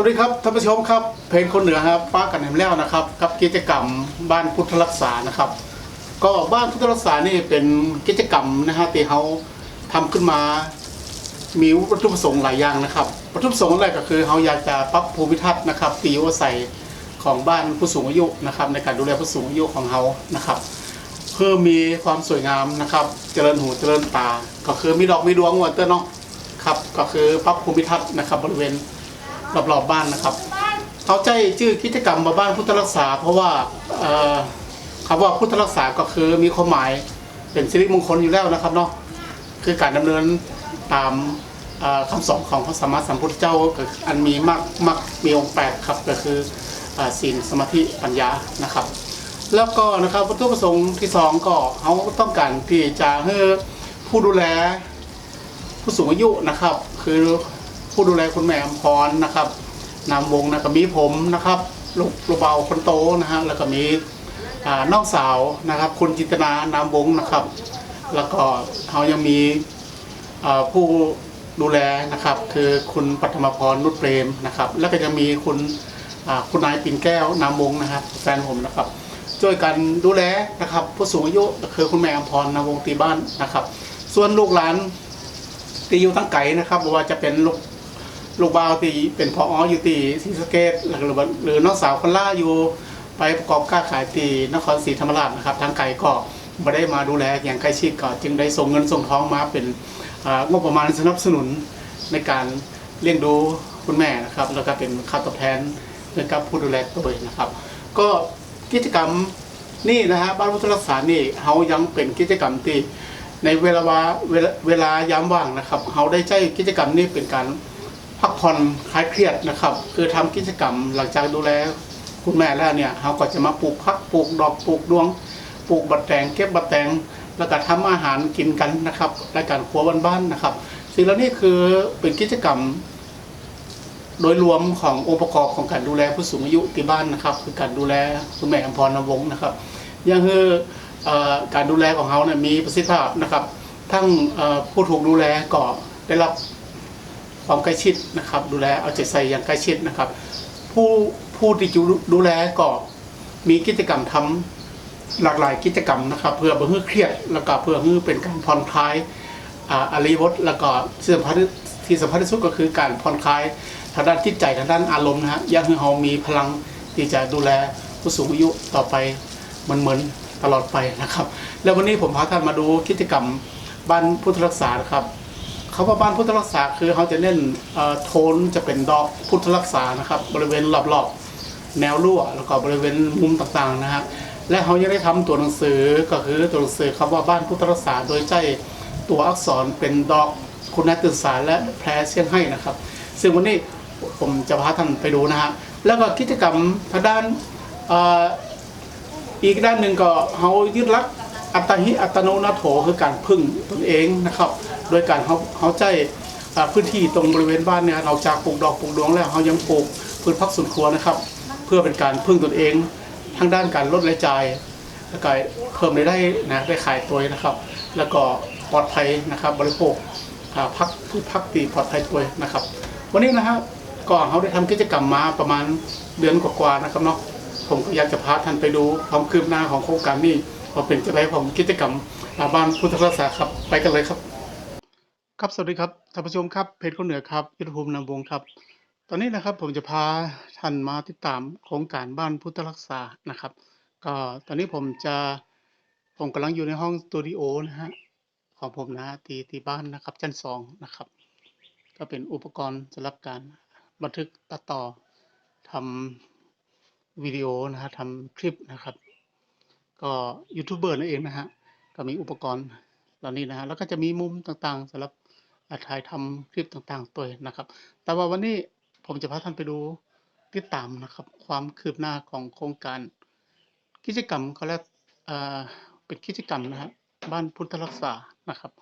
วัสดีครับท่านผู้ชมครับ เพลงคนเหนือครับป้ากันแหนมแล้วนะครับ กับกิจกรรมบ้านพุทธรักษานะครับ ก็บ้านพุทธรักษานี่เป็นกิจกรรมนะฮะที่เขาทำขึ้นมา มีวัตถุประสงค์หลายอย่างนะครับวัตถุประสงค์แรกก็คือเขาอยากจะปรับภูมิทัศน์นะครับตีอยู่อาศัยของบ้านผู้สูงอายุนะครับ ในการดูแลผู้สูงอายุของเขานะครับ เพื่อมีความสวยงามนะครับ เจริญหูเจริญตา ก็คือมีดอกมีดวงวันเตอร์เนาะครับก็คือปรับภูมิทัศน์นะครับบริเวณ รอบๆบบ้านนะครับเขาใจชื่อกิจกรรมมาบ้านพุทธรักษา เพราะว่าเอ่อคำว่าพุทธรักษาก็คือมีความหมายเป็นสิริมงคลอยู่แล้วนะครับเนาะคือการดำเนินตามเอ่อคำสอนของพระสัมมาสัมพุทธเจ้าอันมีมากมากมีองค์แปดครับก็คือศีลสมาธิปัญญานะครับ แล้วก็นะครับวัตถุประสงค์ที่สองก็เขาต้องการที่จะให้ผู้ดูแลผู้สูงอายุนะครับ คือ ผู้ดูแลคุณแม่อมพรนะครับนามวงนะครับมีผมนะครับลูกลูกเบาคนโตนะฮะแล้วก็มีน้องสาวนะครับคุณจินตนานามวงนะครับ แล้วก็เขายังมีผู้ดูแลนะครับ คือคุณปัทมพรนุชเปรมนะครับ แล้วก็ยังมีคุณคุณนายปิ่นแก้วนามวงนะครับแฟนผมนะครับช่วยกันดูแลนะครับ ผู้สูงอายุคือคุณแม่อมพรนามวงตีบ้านนะครับ ส่วนลูกหลานตีอยู่ทั้งไก่นะครับว่าจะเป็นลูก ลูกบ่าวตีเป็นพอออยู่ตีศรีสะเกดหรือหรือน้องสาวคนล่าอยู่ไปประกอบค้าขายตีนครศรีธรรมราชนะครับ ทางไก่ก็ไม่ได้มาดูแลอย่างใกล้ชิดก็จึงได้ส่งเงินส่งทองมาเป็นอ่างบประมาณสนับสนุนในการเลี้ยงดูคุณแม่นะครับ แล้วก็เป็นค่าตอบแทนเพื่อกับผู้ดูแลตัวเองนะครับ ก็กิจกรรมนี่นะฮะบ้านพุทธรักษานี่เขายังเป็นกิจกรรมที่ในเวลาเวลาเวลายามว่างนะครับเขาได้ใช้กิจกรรมนี้เป็นการ พักผ่อนคลายเครียดนะครับ คือทำกิจกรรมหลังจากดูแลคุณแม่แล้วเนี่ยเขาก็จะมาปลูกพักปลูกดอกปลูกดวงปลูกบัดแตงเก็บบัดแตงแล้วก็ทำอาหารกินกันนะครับรายการครัวบ้านๆนะครับสิ่งเหล่านี้คือเป็นกิจกรรม โดยรวมขององค์ประกอบของการดูแลผู้สูงอายุที่บ้านนะครับ คือการดูแลคุณแม่อมพรนวงนะครับยังคืออการดูแลของเขาเนี่ยมีประสิทธิภาพนะครับ ทั้งผู้ถูกดูแลก็ได้รับ ความใกล้ชิดนะครับ ดูแลเอาใจใส่อย่างใกล้ชิดนะครับ ผู้ผู้ที่อยู่ดูแลก็มีกิจกรรมทำหลากหลายกิจกรรมนะครับ เพื่อเพื่อเครียดแล้วก็เพื่อให้เป็นการผ่อนคลายอาริยบทแล้วก็ที่สำคัญที่สำคัญที่สุดก็คือการผ่อนคลายทางด้านจิตใจทางด้านอารมณ์นะฮะยังให้เรามีพลังที่จะดูแลผู้สูงอายุต่อไปมันเหมือนตลอดไปนะครับ แล้ววันนี้ผมพาท่านมาดูกิจกรรมบ้านพุทธรักษานะครับ เขาว่าบ้านพุทธรักษาคือเขาจะเน้นโทนจะเป็นดอกพุทธรักษานะครับบริเวณรอบๆแนวรั่วแล้วก็บริเวณมุมต่างๆนะฮะและเขายังได้ทำตัวหนังสือก็คือตัวหนังสือคำว่าบ้านพุทธรักษา โดยใช้ตัวอักษรเป็นดอกคุณนายตื่นสารและแพรเสียงให้นะครับ ซึ่งวันนี้ผมจะพาท่านไปดูนะฮะแล้วก็กิจกรรมทางด้านอีกด้านหนึ่งก็เขายึดลักอัตหิอัตโนนาโถคือการพึ่งตนเองนะครับ โดยการเขาเขาใจพื้นที่ตรงบริเวณบ้านเนี่ยเราจากปลูกดอกปลูกดวงแล้วเขายังปลูกพืชพักสวนครัวนะครับ เพื่อเป็นการพึ่งตนเองทั้งด้านการลดรายจ่ายแล้วก็เพิ่มรายได้นะได้ขายตัวนะครับ แล้วก็ปลอดภัยนะครับ บริโภคพักพืชพักตีปลอดภัยตัวนะครับ วันนี้นะครับก็เขาได้ทำกิจกรรมมาประมาณเดือนกว่าๆนะครับเนาะผมอยากจะพาท่านไปดูความคืบหน้าของโครงการนี้ว่าเป็นจะไรของกิจกรรมบ้านพุทธรักษาครับไปกันเลยครับ ครับ สวัสดีครับ ท่านผู้ชมครับ เพจคนเหนือครับ ยุทธภูมินำวงครับ ตอนนี้นะครับผมจะพาท่านมาติดตามโครงการบ้านพุทธรักษา นะครับ ก็ตอนนี้ผมจะ ผมกำลังอยู่ในห้องสตูดิโอนะฮะ ของผมนะตีตีบ้านนะครับ ชั้นสองนะครับ ก็เป็นอุปกรณ์สำหรับการบันทึกตัดต่อทำวิดีโอนะฮะทำคลิปนะครับ ก็ยูทูบเบอร์นั่นเองนะฮะ ก็มีอุปกรณ์เหล่านี้นะฮะ แล้วก็จะมีมุมต่างๆสำหรับ ถ่ายทำคลิปต่างๆตัวนะครับ แต่ว่าวันนี้ผมจะพาท่านไปดูติดตามนะครับ ความคืบหน้าของโครงการ กิจกรรมเขาเรียกอ่าเป็นกิจกรรมนะฮะบ้านพุทธรักษานะครับ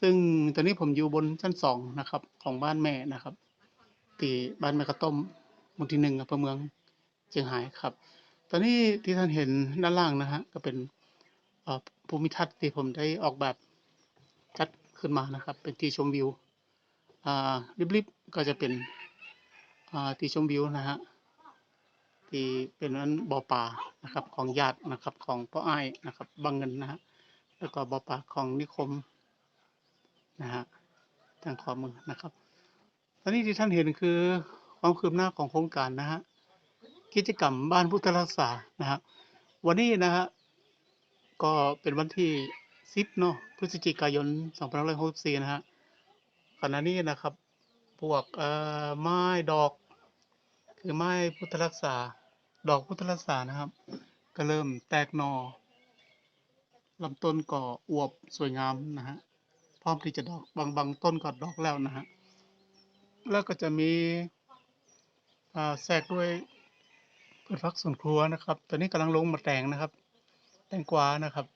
ซึ่งตอนนี้ผมอยู่บนชั้นสองนะครับของบ้านแม่นะครับที่บ้านแม่กระต้มหมุที่หนึ่งอำเภอเมืองเชียงรายครับ ตอนนี้ที่ท่านเห็นด้านล่างนะฮะก็เป็นอ่อภูมิทัศน์ที่ผมได้ออกแบบ ขึ้นมานะครับ เป็นที่ชมวิวอ่าริบๆก็จะเป็นอ่าที่ชมวิวนะฮะที่เป็นนั้นบ่อปลานะครับของญาตินะครับของพ่ออ้ายนะครับบางเงินนะฮะแล้วก็บ่อปลาของนิคมนะฮะทางขวามือนะครับ ตอนนี้ที่ท่านเห็นคือความคืบหน้าของโครงการนะฮะกิจกรรมบ้านพุทธรักษานะฮะวันนี้นะฮะก็เป็นวันที่ 10เนาะพฤศจิกายน2564นะฮะขณะนี้นะครับพวกเอ่อไม้ดอก คือไม้พุทธรักษา ดอกพุทธรักษานะครับ ก็เริ่มแตกหนอลำต้นก็อวบสวยงามนะฮะพร้อมที่จะดอกบางบางต้นก็ดอกแล้วนะฮะแล้วก็จะมีแทรกด้วยพืชผักสวนครัวนะครับ ตอนนี้กำลังลงมาแต่งนะครับ แตงกวานะครับ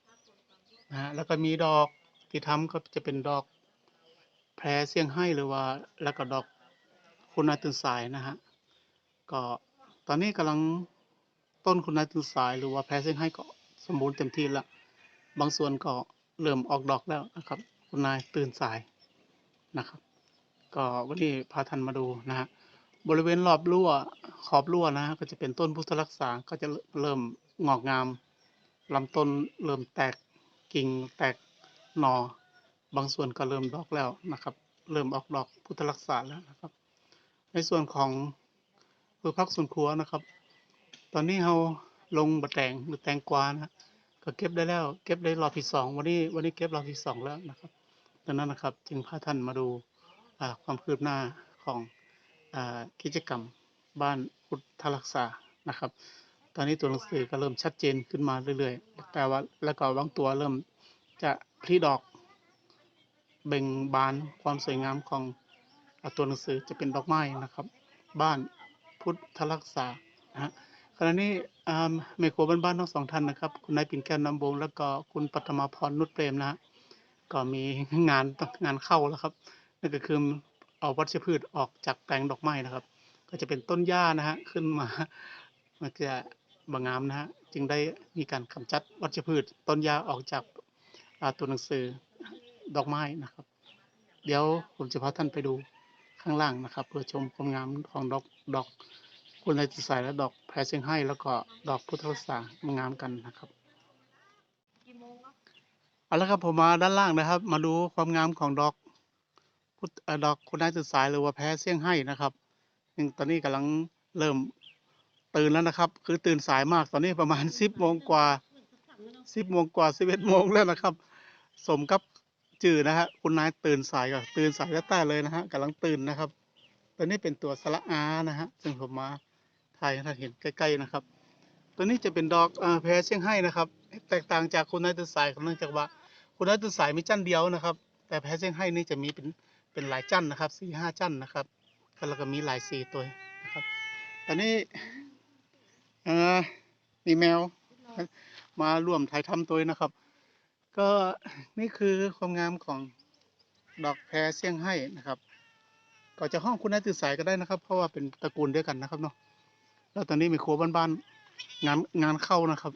นะฮะแล้วก็มีดอกที่ทำก็จะเป็นดอกแพรเซี่ยงไฮ้หรือว่าแล้วก็ดอกคุณนายตื่นสายนะฮะก็ตอนนี้กำลังต้นคุณนายตื่นสาย หรือว่าแพรเซี่ยงไฮ้ก็สมบูรณ์เต็มที่แล้วบางส่วนก็เริ่มออกดอกแล้วนะครับ คุณนายตื่นสายนะครับ ก็วันนี้พาท่านมาดูนะฮะบริเวณรอบรั้วขอบรั้วนะฮะก็จะเป็นต้นพุทธรักษาก็จะเริ่มงอกงามลำต้นเริ่มแตก กิ่งแตกหนอ บางส่วนก็เริ่มดอกแล้วนะครับ เริ่มออกดอกพุทธรักษาแล้วนะครับ ในส่วนของพืชพักสวนครัวนะครับ ตอนนี้เราลงบะแตงหรือแตงกวานะก็เก็บได้แล้วเก็บได้รอบที่สองวันนี้วันนี้เก็บรอบที่สองแล้วนะครับดังนั้นนะครับจึงพาท่านมาดูความคืบหน้าของอกิจกรรมบ้านพุทธรักษานะครับ อนนี้ตัวหนังสือก็เริ่มชัดเจนขึ้นมาเรื่อยๆ แต่ว่าแล้วก็บางตัวเริ่มจะพลีดอก เบ่งบานความสวยงามของตัวหนังสือจะเป็นดอกไม้นะครับ บ้านพุทธรักษานะฮะขณะนี้อ่าแม่ครัวบ้านๆทั้งสองท่านนะครับ คุณนายปิ่นแก้วน้ำวงแล้วก็คุณปัทมาพรนุชเปรมนะฮะก็มีงานงานเข้าแล้วครับนั่นก็คือเอาวัชพืชออกจากแปลงดอกไม้นะครับ ก็จะเป็นต้นหญ้านะฮะขึ้นมามันจะ บางงามนะฮะจึงได้มีการกำจัดวัชพืชต้นหญ้าออกจากตัวหนังสือดอกไม้นะครับ เดี๋ยวผมจะพาท่านไปดูข้างล่างนะครับ เพื่อชมความงามของดอกดอกคุณนายติสายและดอกแพรเชียงไฮ้แล้วก็ดอกพุทธรักษางามกันนะครับเอาละครับผมมาด้านล่างนะครับ มาดูความงามของดอกพุทธดอกคุณนายตื่นสายหรือว่าแพ้เซี่ยงไฮ้นะครับซึ่งตอนนี้กำลังเริ่ม ตื่นแล้วนะครับ คือตื่นสายมากตอนนี้ประมาณสิบโมงกว่าสิบโมงกว่าสิบเอ็ดโมงแล้วนะครับ สมกับจื่อนะฮะคุณนายตื่นสายกับตื่นสายก็ใต้เลยนะฮะกำลังตื่นนะครับ ตัวนี้เป็นตัวสละอานะฮะซึ่งผมมาถ่ายให้ท่านเห็นใกล้ๆนะครับ ตัวนี้จะเป็นดอกเอ่อแพรเซี่ยงไฮ้นะครับ แตกต่างจากคุณนายตื่นสายเนื่องจากว่า คุณนัทตื่นสายมีจันเดียวนะครับ แต่แพ้เส้นให้นี่จะมีเป็นเป็นหลายจันนะครับสี่ห้าจันนะครับแล้วก็มีหลายสีตัวนะครับตอนนี้เอ่อมีแมว มาร่วมถ่ายทำตัวนะครับ ก็นี่คือความงามของดอกแพรเซี่ยงไฮ้นะครับ ก็จะห้องคุณนัทตื่นสายก็ได้นะครับ เพราะว่าเป็นตระกูลเดียวกันนะครับเนาะแล้วตอนนี้มีครัวบ้านๆงานงานเข้านะครับ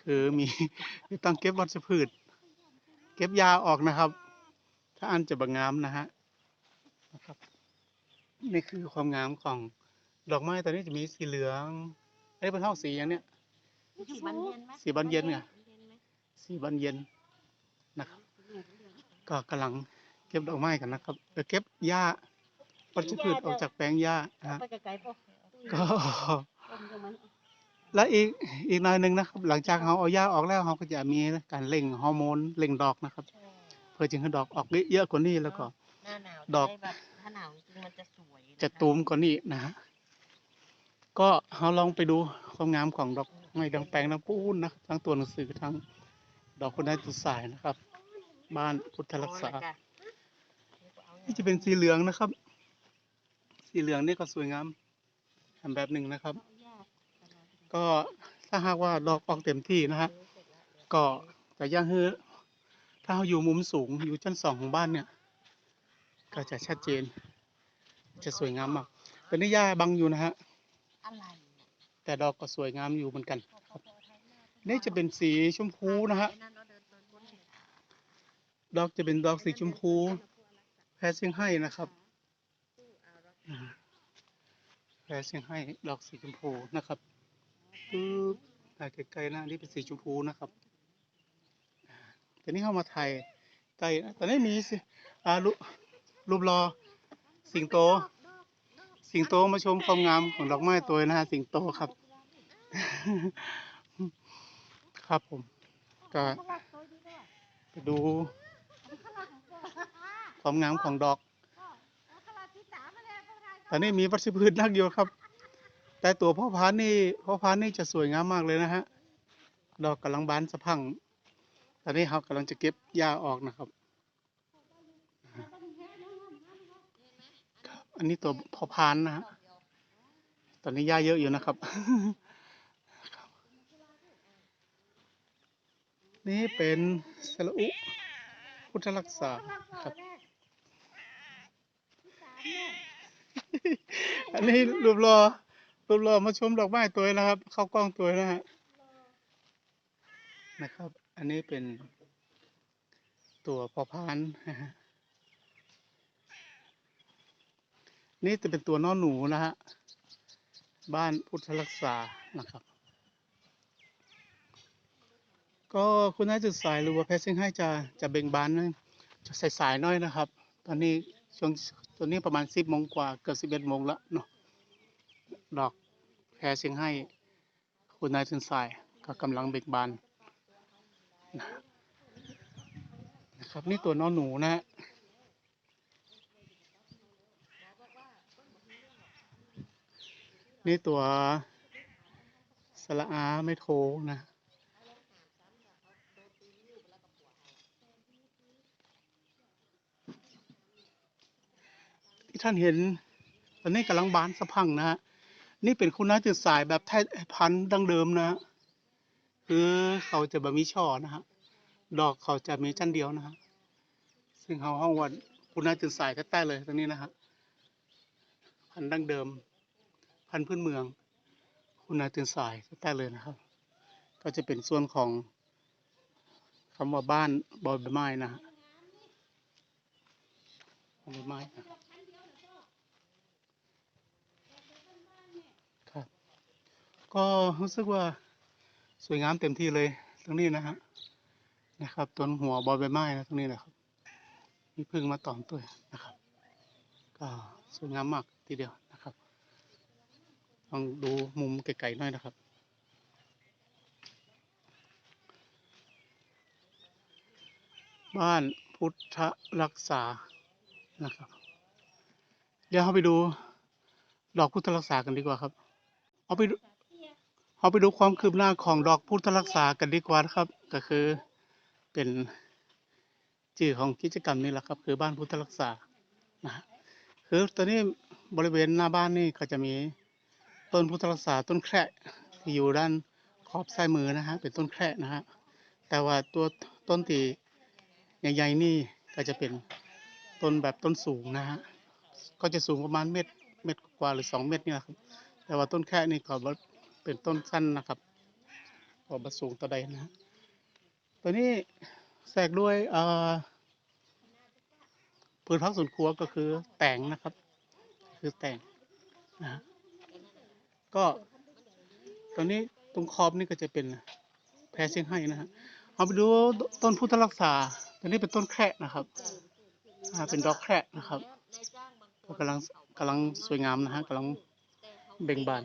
คือมีมีต้องเก็บวัชพืช เก็บยาออกนะครับ ถ้าอันจะบางงามนะฮะนะครับนี่คือความงามของดอกไม้ตอนนี้จะมีสีเหลือง ไอ้ยเป็นห้องสีอย่างเนี้ยสีบานเย็นไหมสีบานเย็นไงเย็นไหมสีบานเย็นนะครับ ก็กำลังเก็บดอกไม้กันนะครับเดี๋ยวเก็บหญ้าวัชพืชออกจากแปลงหญ้านะฮะไปไกลๆพวกก็ต้มกับมันและอีกอีกหน่อยหนึ่งนะครับ หลังจากเราเอาหญ้าออกแล้วเราก็จะมีการเล่งฮอร์โมนเล่งดอกนะครับ เพื่อจึงให้ดอกออกเยอะกว่านี้แล้วก็หน้าหนาวดอกจะไแบบถ้าหนาวจริงๆมันจะสวยนคจะตูมกว่านี้นะฮะ ก็เราลองไปดูความงามของดอกไม้ดังแปลงดังปูนนะทั้งตัวหนังสือทั้งดอกคนได้ตุสายนะครับ บ้านพุทธรักษาโอ้ละจ้ะนี่จะเป็นสีเหลืองนะครับ สีเหลืองนี่ก็สวยงามแบบหนึ่งนะครับ ก็ถ้าหากว่าดอกออกเต็มที่นะฮะก็แต่ย่างฮือถ้าเราอยู่มุมสูงอยู่ชั้นสองของบ้านเนี่ย ก็จะชัดเจน จะสวยงามมากตอนนี้หญ้าบังอยู่นะฮะ อะไรแต่ดอกก็สวยงามอยู่เหมือนกันครับนี่จะเป็นสีชมพูนะฮะไอ้นั่นเราเดินเดินวนเนี่ยดอกจะเป็นดอกสีชมพู แพรเชียงไฮ้นะครับอ่าแพรเชียงไฮ้ดอกสีชมพูนะครับปึ๊บถ่ายไกลๆนะนี่เป็นสีชมพูนะครับอ่าแต่นี่เข้ามาถ่ายใกล้นะแต่นี่มีสิอ่ารูรูปรอสิงโต สิงโตมาชมความงามของดอกไม้ตัวนะฮะสิงโตครับ ครับผม ก็ไปดูความงามของดอก ตอนนี้มีวัชพืชนักอยู่ครับ แต่ตัวพ่อพานนี่พ่อพานนี่จะสวยงามมากเลยนะฮะ ดอกกำลังบานสะพัง ตอนนี้เขากำลังจะเก็บหญ้าออกนะครับครับ อันนี้ตัวพ่อพานนะฮะตอนนี้หญ้าเยอะอยู่นะครับครับ นี่เป็นสระอุพุทธรักษาครับ อันนี้รูปรอรูปรอมาชมดอกไม้ตัวนะครับ เข้ากล้องตัวนะฮะนะครับ อันนี้เป็นตัวพอพานนะฮะ นี่จะเป็นตัวน้อหนูนะฮะ บ้านพุทธรักษานะครับ ก็คุณนายจุดสายหรือว่าเพชรซิงให้จะจะเบ่งบานนะจะสายสายๆหน้อยนะครับ ตอนนี้ช่วงตอนนี้ประมาณสิบโมงกว่าเกือบสิบเอ็ดโมงแล้วเนาะดอกแพรเชียงให้ คุณนายจุดสายก็กำลังเบ่งบานนะครับนี่ตัวน้อหนูนะฮะ นี่ตัวสละอาไม่โทนะ ที่ท่านเห็น ตอนนี้กำลังบานสะพังนะฮะ นี่เป็นคุณน้าจืดสายแบบไทยพันธุ์ดั้งเดิมนะฮะคือเขาจะแบบมีช่อนะฮะ ดอกเขาจะมีชั้นเดียวนะฮะ ซึ่งเขาห้องวันคุณน้าจืดสายแท้เลยตรงนี้นะฮะ พันธุ์ดั้งเดิม พันธุ์พื้นเมือง คุณนาจืดสายแท้เลยนะครับ ก็จะเป็นส่วนของคำว่าบ้านบอยใบไม้นะบอยใบไม้นะครับ ก็รู้สึกว่าสวยงามเต็มที่เลยตรงนี้นะฮะนะครับต้นหัวบอยใบไม้นะตรงนี้นะครับมีพึ่งมาตอมตัวนะครับ ก็สวยงามมากทีเดียว ลองดูมุมไกลๆหน่อยนะครับ บ้านพุทธรักษานะครับ เดี๋ยวเราไปดูดอกพุทธรักษากันดีกว่าครับเอาไปเอาไปดูความคืบหน้าของดอกพุทธรักษากันดีกว่านะครับ ก็คือเป็นชื่อของกิจกรรมนี่แหละครับ คือบ้านพุทธรักษานะฮะคือตอนนี้บริเวณหน้าบ้านนี่ก็จะมี ต้นพุทธรักษาต้นแคระที่อยู่ด้านขอบซ้ายมือนะฮะเป็นต้นแคระนะฮะแต่ว่าตัวต้นที่ใหญ่ๆนี่ก็จะเป็นต้นแบบต้นสูงนะฮะก็จะสูงประมาณเมตรเม็ดกว่าหรือสองเม็ดนี่นะครับ แต่ว่าต้นแคร่นี่ก็เป็นต้นสั้นนะครับก็บสูงต่อใดนะฮะตัวนี้แทรกด้วยเอ่อพืชพักสวนครัวก็คือแตงนะครับ คือแตงนะฮะ ก็ตอนนี้ตรงขอบนี่ก็จะเป็นแพรเชียงไฮ้นะฮะเอาไปดูต้นพุทธรักษาตัวนี้เป็นต้นแคระนะครับอ่าเป็นดอกแคระนะครับก็กำลังกำลังสวยงามนะฮะกำลังเบ่งบาน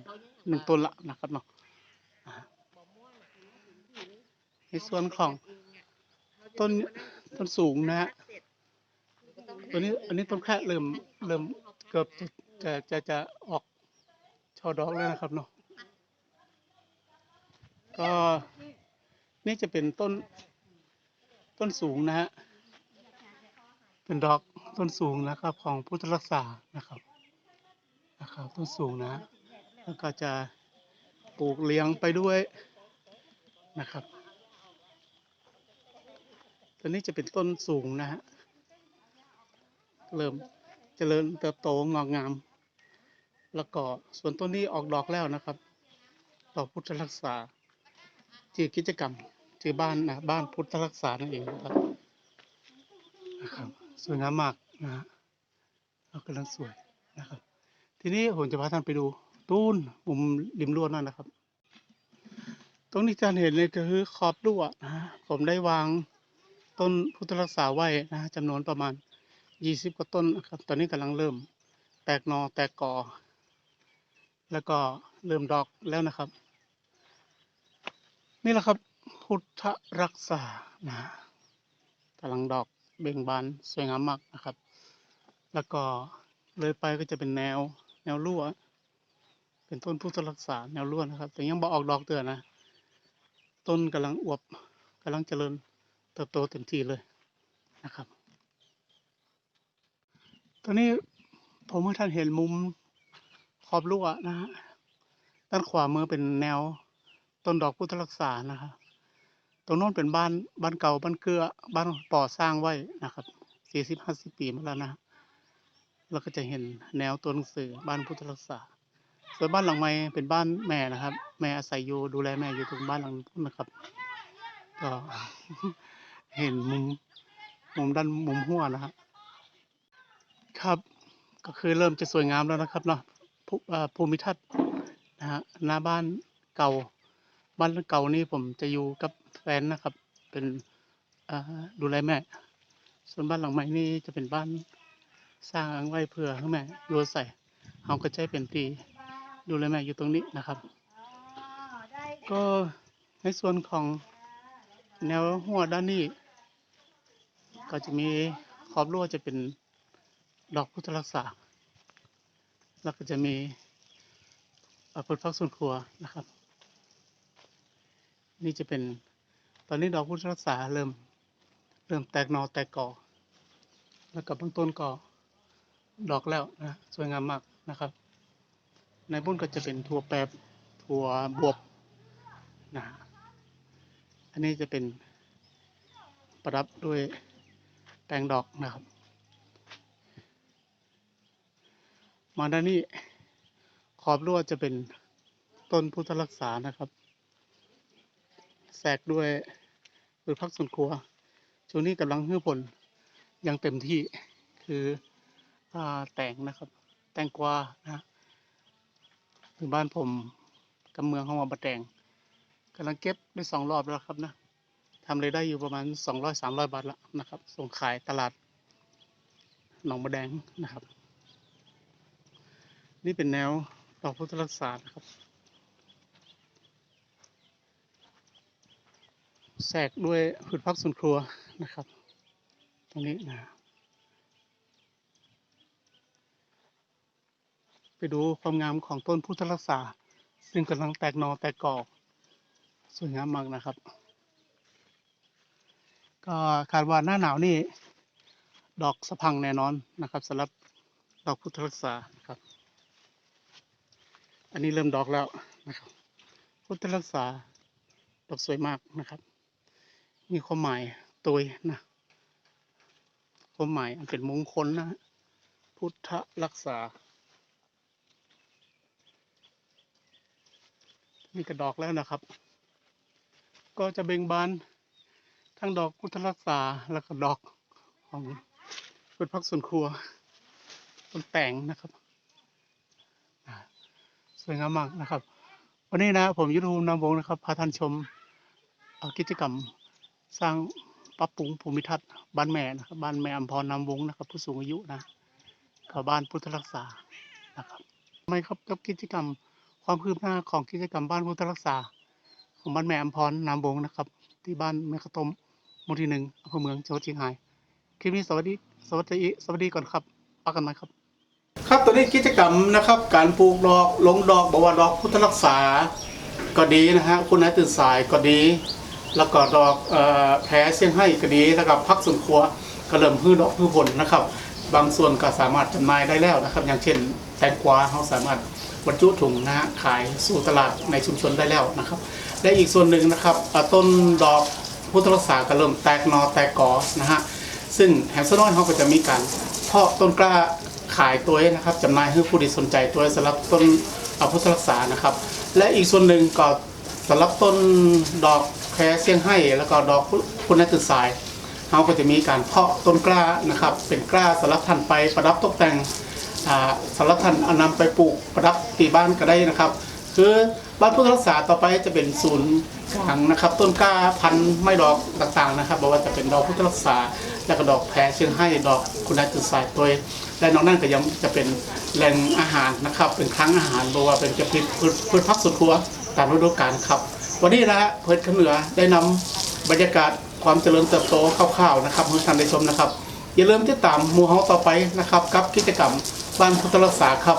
หนึ่งต้นละนะครับเนาะในส่วนของต้นต้นสูงนะฮะตัวนี้อันนี้ต้นแค่เริ่มเริ่มเกือบจะจะจะจะออก อดอกแล้วนะครับเนาะก็นี่จะเป็นต้นต้นสูงนะฮะเป็นดอกต้นสูงนะครับ ของพุทธรักษานะครับนะครับต้นสูงนะ แล้วก็จะปลูกเลี้ยงไปด้วยนะครับตัวนี้จะเป็นต้นสูงนะฮะเริ่มเจริญเติบโตงอกงาม แล้วก็ส่วนต้นนี้ออกดอกแล้วนะครับดอกพุทธรักษาชื่อกิจกรรมชื่อบ้านนะบ้านพุทธรักษานั่นเองนะครับนะครับสวยงามมากนะฮะแล้วกำลังสวยนะครับ ทีนี้ผมจะพาท่านไปดูตูนมุมริมรั้วนั่นนะครับ ตรงที่ท่านเห็นเลยก็คือขอบรั้วนะฮะผมได้วางต้นพุทธรักษาไว้นะฮะจำนวนประมาณยี่สิบกว่าต้นนะครับ ตอนนี้กำลังเริ่มแตกนอแตกกอ แล้วก็เริ่มดอกแล้วนะครับ นี่แหละครับพุทธรักษานะกำลังดอกเบ่งบานสวยงามมากนะครับ แล้วก็เลยไปก็จะเป็นแนวแนวรั่วเป็นต้นพุทธรักษาแนวรั่วนะครับ แต่ยังบ่ออกดอกเตือนนะ ต้นกำลังอวบกำลังเจริญเติบโตเต็มที่เลยนะครับ ตอนนี้ผมให้ท่านเห็นมุม ขอบรั้วนะฮะด้านขวามือเป็นแนวต้นดอกพุทธรักษานะครับตรงโน้นเป็นบ้านบ้านเก่าบ้านเกลือบ้านป่อสร้างไว้นะครับสี่สิบห้าสิบปีมาแล้วนะเราก็จะเห็นแนวตัวหนังสือบ้านพุทธรักษา ส่วนบ้านหลังใหม่เป็นบ้านแม่นะครับ แม่อาศัยอยู่ดูแลแม่อยู่ตรงบ้านหลังนู้นนะครับ ก็เห็นมุมมุมด้านมุมหัวนะฮะครับ ก็คือเริ่มจะสวยงามแล้วนะครับเนาะ ภูมิทัศน์นะฮะหน้าบ้านเก่า บ้านเก่านี่ผมจะอยู่กับแฟนนะครับ เป็นดูแลแม่ ส่วนบ้านหลังใหม่นี่จะเป็นบ้านสร้างไว้เพื่อให้แม่อยู่อาศัยเราก็ใช้เป็นที่ดูแลแม่อยู่ตรงนี้นะครับ ก็ในส่วนของแนวหัวด้านนี้ ก็จะมีขอบรั้วจะเป็นดอกพุทธรักษา แล้วก็จะมีเอ่อพืชพักสวนครัวนะครับ นี่จะเป็นตอนนี้ดอกพุทธรักษาเริ่มเริ่มแตกหนอแตกกอแล้วก็บบางต้นก็ดอกแล้วนะสวยงามมากนะครับ ในบุ้นก็จะเป็นถั่วแปบถั่วบวบนะอันนี้จะเป็นประดับด้วยแตงดอกนะครับ มาด้านนี้ ขอบรั้วจะเป็นต้นพุทธรักษานะครับแทรกด้วยพืชพักสวนครัว ช่วงนี้กำลังฮือผลอย่างเต็มที่คืออแตงนะครับ แตงกวานะคือบ้านผมกับเมืองของมาบะแตงกำลังเก็บได้สองรอบแล้วครับนะทำรายได้อยู่ประมาณสองร้อยสามร้อยบาทละนะครับ ส่งขายตลาดหนองบะแดงนะครับ นี่เป็นแนวดอกพุทธรักษานะครับแทรกด้วยพืชพักสวนครัวนะครับ ตรงนี้นะไปดูความงามของต้นพุทธรักษา ซึ่งกำลังแตกนอแตกกอสวยงามมากนะครับ ก็คาดว่าหน้าหนาวนี่ ดอกสะพังแน่นอนนะครับสำหรับดอกพุทธรักษานะครับ อันนี้เริ่มดอกแล้วนะครับพุทธรักษาดอกสวยมากนะครับ มีความหมายตัวนะความหมายอันเป็นมงคลนะฮะพุทธรักษามีกระดอกแล้วนะครับ ก็จะเบ่งบานทั้งดอกพุทธรักษาแล้วก็ดอกของพืชพักสวนครัวต้นแต่งนะครับ สวยงามมากนะครับ วันนี้นะผมยุทธภูมินำวงศ์นะครับพาท่านชมกิจกรรมสร้างปรับปรุงภูมิทัศน์บ้านแม่นะครับบ้านแม่อมพรนำวงศ์นะครับผู้สูงอายุนะกับบ้านพุทธรักษานะครับทำไมครับกับกิจกรรมความคืบหน้าของกิจกรรมบ้านพุทธรักษา ของบ้านแม่อมพรนามวงศ์นะครับ ที่บ้านแม่ขต้มหมู่ที่หนึ่งอำเภอเมืองจังหวัดเชียงรายคลิปนี้สวัสดีสวัสดีสวัสดีก่อนครับปักกันไหมครับ ครับตอนนี้กิจกรรมนะครับ การปลูกดอกลงดอกบวดอกพุทธรักษา ก็ดีนะฮะคุณนายตื่นสายก็ดี แล้วก็ดอกออแพ้เสียงให้ก็ดีแล้วก็พักสวนครัวก็เริ่มพืชดอกพืชผลนะครับ บางส่วนก็สามารถจำหน่ายได้แล้วนะครับ อย่างเช่น แตงกวาเขาสามารถบรรจุถุงนะฮะขายสู่ตลาดในชุมชนได้แล้วนะครับและอีกส่วนหนึ่งนะครับต้นดอกพุทธรักษาก็เริ่มแตกนอแตกกอนะฮะซึ่งแฮมสน้อยเขาก็จะมีการเพาะต้นกล้า ขายตัวนะครับจำหน่ายให้ผู้ที่สนใจตัวสำหรับต้นเอาพุทธรักษานะครับ และอีกส่วนหนึ่งก็สำหรับต้นดอกแครเซียงไฮ้แล้วก็ดอกคุณนักศึกษาเขาก็จะมีการเพาะต้นกล้านะครับ เป็นกล้าสำหรับท่านไปประดับตกแต่งอ่าสำหรับท่านเอานำไปปลูกประดับตีบ้านก็ได้นะครับ คือบ้านพุทธรักษาต่อไปจะเป็นศูนย์กลางนะครับ ต้นกล้าพันธุ์ไม้ดอกต่างๆนะครับบอกว่าจะเป็นดอกพุทธรักษา แล้วก็ดอกแพรเชียงให้ดอกคุณนายจุดสายตัว และนอกนั้นก็ยังจะเป็นแหล่งอาหารนะครับ เป็นครั้งอาหารตัวเป็นจะพิพืชพืชพักสุดครัวตามฤดูกาลครับ วันนี้นะฮะเพิร์ดขเหนือได้นำบรรยากาศความเจริญเติบโตคร่าวๆนะครับให้ท่านได้ชมนะครับ อย่าลืมติดตามมูเฮาต่อไปนะครับกับกิจกรรมบ้านพุทธรักษาครับ